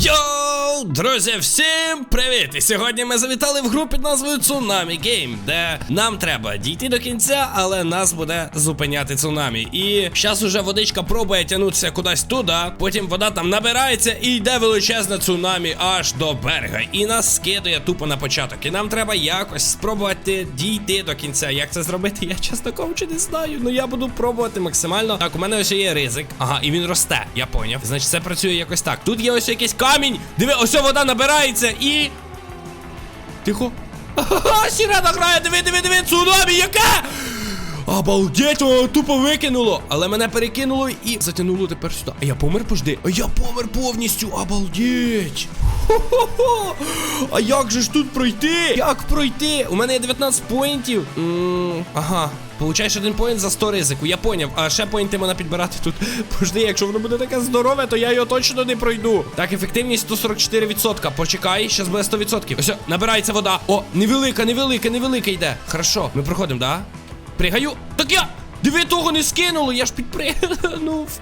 Yo! Йоу, друзі, всім привіт! І сьогодні ми завітали в гру під назвою Tsunami Game, де нам треба дійти до кінця, але нас буде зупиняти цунамі. І зараз уже водичка пробує тягнутися кудись туди, потім вода там набирається і йде величезне цунамі аж до берега. І нас скидує тупо на початок. І нам треба якось спробувати дійти до кінця. Як це зробити? Я чесно кажучи, не знаю. Ну я буду пробувати максимально. Так, у мене ось є ризик. Ага, і він росте. Я поняв. Значить, це працює якось так. Тут є ось якийсь камінь. Диви, ось вода набирається і. Тихо. Сірена грає, диви, диви, диви, цунамі, яке? Обалдеть, воно тупо викинуло. Але мене перекинуло і затягнуло тепер сюди. А я помер пожди. А я помер повністю. Обалдеть. Хо-хо-хо. А як же ж тут пройти? Як пройти? У мене є 19 поінтів. Ага. Получаєш один поінт за 100 ризику, я поняв. А ще поінти можна підбирати тут. Пожди, якщо воно буде таке здорове, то я його точно не пройду. Так, ефективність 144%. Почекай, щас буде 100%. Ось, набирається вода. О, невелика, невелика, невелика йде. Хорошо, ми проходимо, да? Пригаю. Так я! Диви, того не скинуло, я ж підпригнув.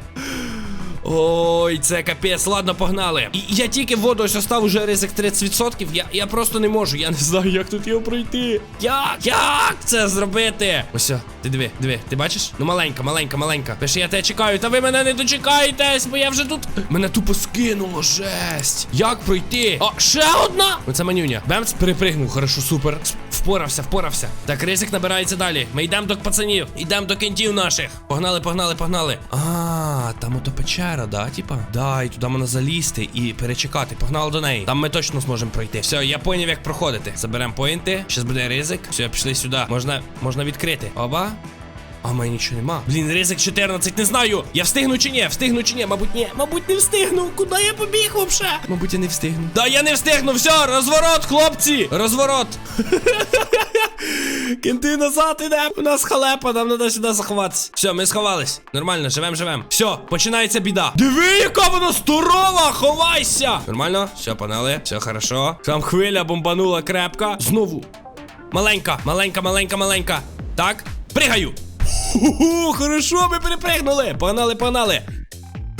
Ой, це капець, ладно, погнали. І я тільки воду ось остав уже ризик 30%. Я, я просто не можу. Я не знаю, як тут його пройти. Як? Як це зробити? Ось, ти диви, диви, ти бачиш? Ну маленька, маленька, маленька. Пише, я тебе чекаю, та ви мене не дочекаєтесь, бо я вже тут. Мене тупо скинуло, жесть. Як пройти? О, ще одна! Оце манюня. Бемц перепригнув, хорошо, супер. Впорався, впорався. Так, ризик набирається далі. Ми йдемо до пацанів, йдемо до кентів наших. Погнали, погнали, погнали. А, там ото печера, да, типа? Да, і туди можна залізти і перечекати. Погнали до неї. Там ми точно зможемо пройти. Все, я поняв, як проходити. Заберемо поінти. Щас буде ризик. Все, пішли сюди. Можна, можна відкрити. Оба. А в мене нічого нема. Блін, ризик 14, не знаю. Я встигну чи ні? Встигну чи ні? Мабуть, ні. Мабуть, не встигну. Куди я побіг вообще? Мабуть, я не встигну. Да, я не встигну. Все, розворот, хлопці. Розворот. Кінти назад іде. У нас халепа, нам треба сюди заховатися. Все, ми сховались. Нормально, живем, живем. Все, починається біда. Диви, яка вона здорова! Ховайся! Нормально? Все, панели, все хорошо. Там хвиля бомбанула крепка. Знову. Маленька, маленька, маленька, маленька. Так, пригаю. Хорошо, ми перепригнули. Погнали, погнали.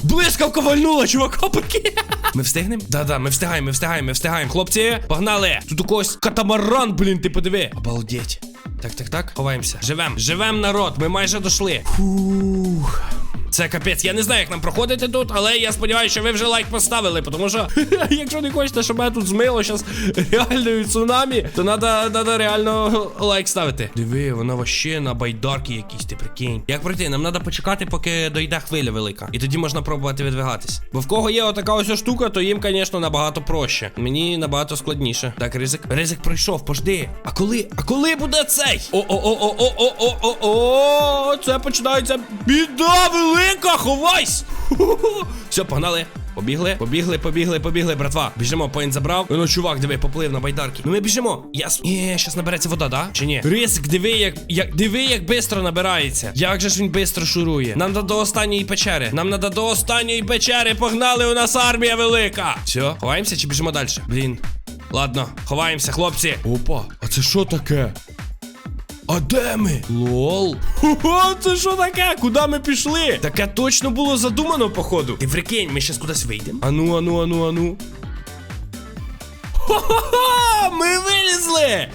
Блискавка вальнула, чувака, поки. Ми встигнемо? Да-да, ми встигаємо, ми встигаємо, ми встигаємо. Хлопці, погнали. Тут у когось катамаран, блін, ти подиви. Обалдеть. Так, так, так, ховаємося. Живем, живем, народ, ми майже дошли. Фух. Це капець, я не знаю, як нам проходити тут, але я сподіваюся, що ви вже лайк поставили, тому що якщо не хочете, щоб мене тут змило зараз реальною цунамі, то треба реально лайк ставити. Диви, вона вообще на байдарки якісь, ти прикинь. Як пройти? Нам треба почекати, поки дойде хвиля велика. І тоді можна пробувати відвигатись. Бо в кого є отака ось штука, то їм, звісно, набагато проще. Мені набагато складніше. Так, ризик. Ризик пройшов, пожди. А коли? А коли буде цей? О-о-о-о-о-о-о-о! Це починається біда велика! Ховайсь! Все, погнали. Побігли, побігли, побігли, побігли, братва. Біжимо, поінт забрав. Ну, чувак, диви, поплив на байдарки. Ну ми біжимо. Ясно. Є, щас набереться вода, да? Чи ні? Риск, диви, як, як диви, як бистро набирається. Як же ж він бистро шурує? Нам надо до останньої печери. Нам надо до останньої печери. Погнали, у нас армія велика. Все, ховаємося чи біжимо далі? Блін. Ладно, ховаємося, хлопці. Опа, а це що таке? А де ми? Лол. Хо, це що таке? Куди ми пішли? Таке точно було задумано, походу. Ти прикинь, ми щас кудись вийдемо. Ану, ану, ану, ану. Хо-хо-хо! Ми вилізли!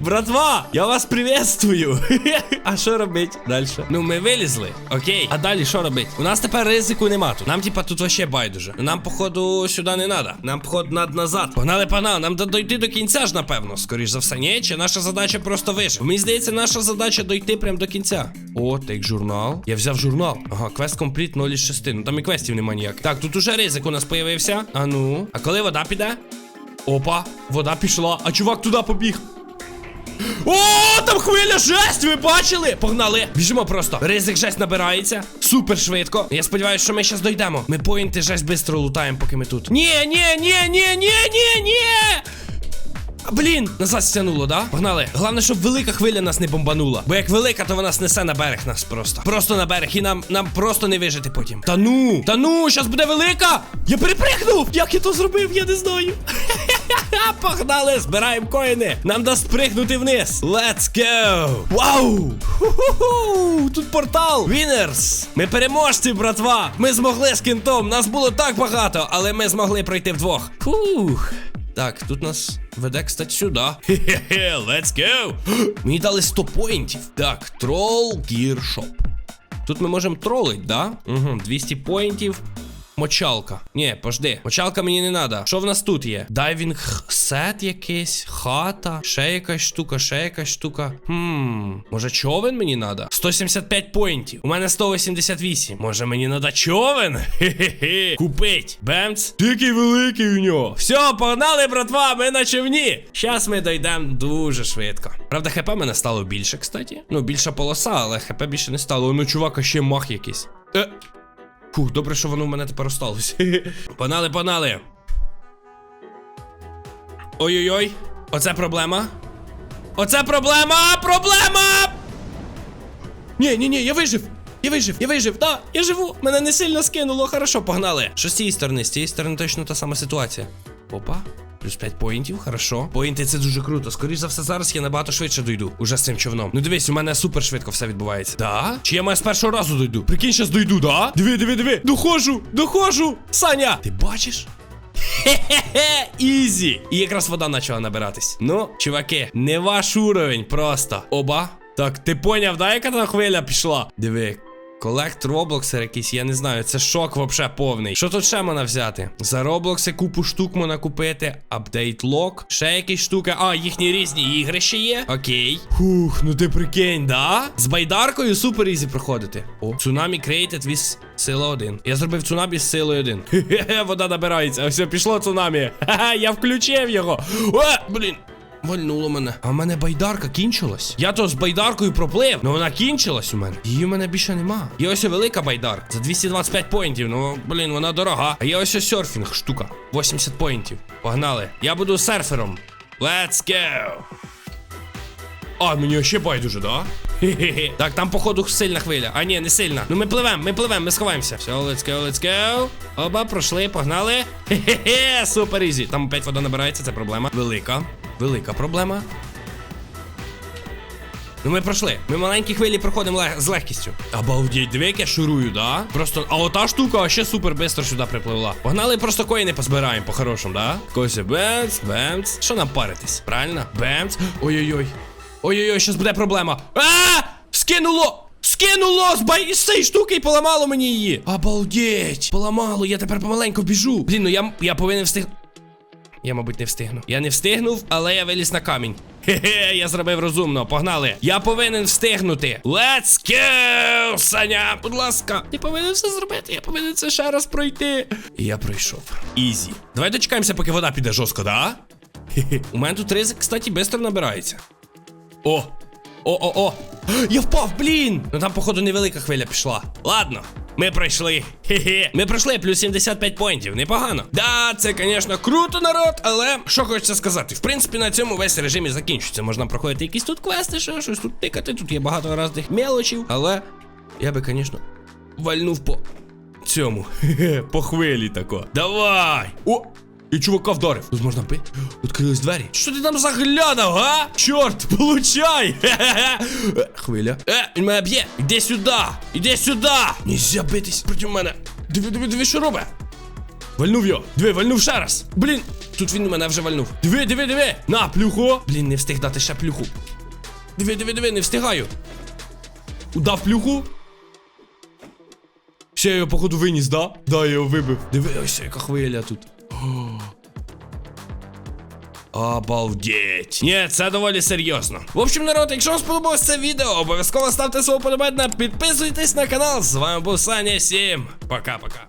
Братва, я вас приветствую. а що робить далі? Ну, ми вилізли. Окей. А далі що робить? У нас тепер ризику нема тут. Нам, типа, тут вообще байдуже. Нам, походу, сюди не треба. Нам, походу, над назад. Погнали, погнали. Нам дойти до кінця ж, напевно. Скоріш за все, ні? Чи наша задача просто вижити? Мені здається, наша задача дойти прямо до кінця. О, тейк журнал. Я взяв журнал. Ага, квест компліт 0 із 6. Ну там і квестів нема ніяких. Так, тут уже ризик у нас появився. А ну. А коли вода піде? Опа, вода пішла, а чувак туди побіг. О, там хвиля жесть! Ви бачили? Погнали! Біжимо просто. Ризик жесть набирається. Супер швидко. Я сподіваюся, що ми зараз дойдемо. Ми поінти жесть швидко лутаємо, поки ми тут. Ні, ні, ні, ні, ні, ні, ні. Блін, назад стягнуло, да? Погнали. Головне, щоб велика хвиля нас не бомбанула. Бо як велика, то вона снесе на берег нас просто. Просто на берег. І нам нам просто не вижити потім. Та ну, та ну, щас буде велика. Я перепригнув! Як я то зробив, я не знаю. Погнали, збираємо коїни. Нам дасть спригнути вниз. Let's go! Вау! Тут портал! Вінерс! Ми переможці, братва! Ми змогли з кінтом. Нас було так багато, але ми змогли пройти вдвох. Фух. Так, тут нас веде, кстати, сюди. Хе-хе-хе, let's go! Мені дали 100 поінтів. Так, Gear Shop. Тут ми можемо тролить, да? Угу, 200 поінтів. Мочалка. Ні, пожди. Мочалка мені не надо. Що в нас тут є? Дайвінг сет якийсь, хата, ще якась штука, ще якась штука. Хм, може човен мені надо? 175 поінтів. У мене 188. Може мені надо човен? Хе-хе-хе. Купить. Бемц. Такий великий у нього. Все, погнали, братва, ми на човні. Щас ми дійдемо дуже швидко. Правда, хп мене стало більше, кстати. Ну, більша полоса, але хп більше не стало. Ну, чувака, ще мах якийсь. Е. Фух, добре, що воно в мене тепер осталось. панали, панали. Ой-ой-ой. Оце проблема. Оце проблема! Проблема! Ні, ні, ні, я вижив! Я вижив, я вижив, да, я живу! Мене не сильно скинуло, хорошо, погнали. Що з цієї сторони? З цієї сторони точно та сама ситуація. Опа. Плюс 5 поінтів, хорошо. Поінти це дуже круто. Скоріше за все, зараз я набагато швидше дойду. Уже з цим човном. Ну дивись, у мене супер швидко все відбувається. Да? Чи я маю з першого разу дойду? Прикинь, щас дойду, да? Диви, диви, диви. Доходжу, доходжу. Саня, ти бачиш? Хе-хе-хе, ізі. І якраз вода почала набиратись. Ну, чуваки, не ваш уровень просто. Оба. Так, ти поняв, да, яка там хвиля пішла? Диви. Колект Роблоксер якийсь, я не знаю, це шок вообще повний. Що тут ще можна взяти? За Роблокси купу штук можна купити. Апдейт лок. Ще якісь штуки. А, їхні різні ігри ще є. Окей. Фух, ну ти прикинь, да? З байдаркою супер ізі проходити. О, цунамі created with сила 1. Я зробив цунамі з силою 1. Хе-хе, вода набирається. Ось пішло цунамі. Ха-ха, я включив його. О, блін. Вальнуло мене. А в мене байдарка кінчилась. Я то з байдаркою проплив, але вона кінчилась у мене. Її в мене більше нема. Є ось велика байдарка. За 225 поінтів. Ну, блін, вона дорога. А є ось серфінг штука. 80 поінтів. Погнали. Я буду серфером. Let's go. А, мені ще байдуже, да? Хе-хе-хе. Так, там, походу, сильна хвиля. А, ні, не сильна. Ну ми пливемо, ми пливемо, ми сховаємося. Все, let's go, let's go. Оба, пройшли, погнали. Хе-хе-хе, супер ізі. Там опять вода набирається, це проблема. Велика. Велика проблема. Ну ми пройшли. Ми маленькі хвилі проходимо лег- з легкістю. Обалдеть, диви, як я шурую, да? Просто, а ота штука ще супер бистро сюди припливла. Погнали, просто коїни позбираємо по-хорошому, да? Кося, бемц, бемц. Що нам паритись? Правильно? Бемц. Ой-ой-ой. Ой-ой-ой, щас буде проблема. А! Скинуло! Скинуло з бай з цієї штуки і поламало мені її. Обалдеть! Поламало, я тепер помаленьку біжу. Блін, ну я, я повинен встиг. Я, мабуть, не встигну. Я не встигнув, але я виліз на камінь. Хе-хе, я зробив розумно. Погнали. Я повинен встигнути. Let's go, Саня! Будь ласка, я повинен все зробити. Я повинен це ще раз пройти. І я пройшов. Ізі. Давай дочекаємося, поки вода піде жорстко, да? У мене тут ризик, кстати, швидко набирається. О! О-о-о! Я впав, блін! Ну там, походу, невелика хвиля пішла. Ладно. Ми пройшли. Хе-хе. Ми пройшли плюс 75 поінтів. Непогано. Да, це, звісно, круто, народ, але що хочеться сказати? В принципі, на цьому весь режим і закінчується. Можна проходити якісь тут квести, що щось тут тикати. Тут є багато різних мелочів. Але я би, звісно, вальнув по цьому. Хе-хе, по хвилі тако. Давай! О! І чувака вдарив. Тут можна пити. Відкрились двері. Що ти там заглядав, га? Чорт, получай! Хвиля. Е, він мене б'є. Іди сюди! Іди сюди! Нельзя битись проти мене. Диви, диви, диви, що робить? Вальнув його. Диви, вальнув ще раз. Блін, тут він мене вже вальнув. Диви, диви, диви. На, плюху. Блін, не встиг дати ще плюху. Диви, диви, диви, не встигаю. Удав плюху. Ще я його, походу, виніс, да? Да, я його вибив. Диви, ось яка хвиля тут. Обалдеть. Ні, це доволі серйозно. В общем, народ, якщо вам сподобалось це відео, обов'язково ставте свого подобання, підписуйтесь на канал. З вами був Саня 7. Пока-пока.